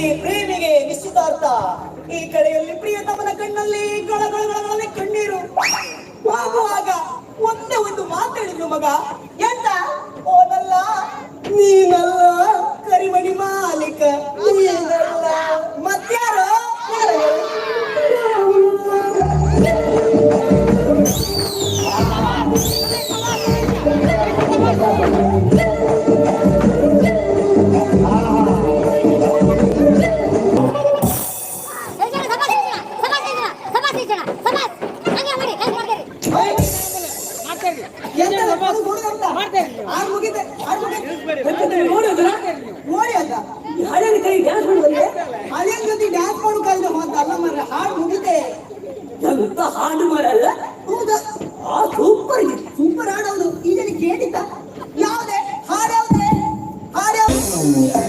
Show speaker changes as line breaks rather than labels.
ಈ ಪ್ರೇಮಿಗೆ ನಿಶ್ಚಿತಾರ್ಥ. ಈ ಕಡೆಯಲ್ಲಿ ಪ್ರಿಯತಮನ ಕಣ್ಣಲ್ಲಿ ಗಳಗಳಗಳೇ ಕಣ್ಣೀರು. ಹೋಗುವಾಗ ಒಂದೇ ಒಂದು ಮಾತಾಡಿದ್ರು ಮಗ. ಎಂತ? ಓದಲ್ಲ ನೀನಲ್ಲ, ಕರಿಮಣಿ ಮಾಲೀಕ. ನೀನಲ್ಲ. ಮತ್ಯಾರು Thank you. ನೋಡಿ ಅಂತ
ಹಳೆಯ ಕೈ ಡ್ಯಾನ್ಸ್ ಮಾಡುವಲ್ಲಿ
ಹಳೆಯ ಜೊತೆ ಡ್ಯಾನ್ಸ್ ಮಾಡು ಕಲ್ದ ಹೋದ ಅಲ್ಲ ಮರ ಹಾಡು ಮುಗಿತೆ
ಹಾಡು ಮರಲ್ಲ
ಹೌದಾ
ಆ ಸೂಪರ್
ಸೂಪರ್ ಹಾಡೋದು ಈಗ ಕೇಳಿದ್ದ ಯಾವುದೇ ಹಾಡವ್ರೆ ಹಾಡವ್ರೆ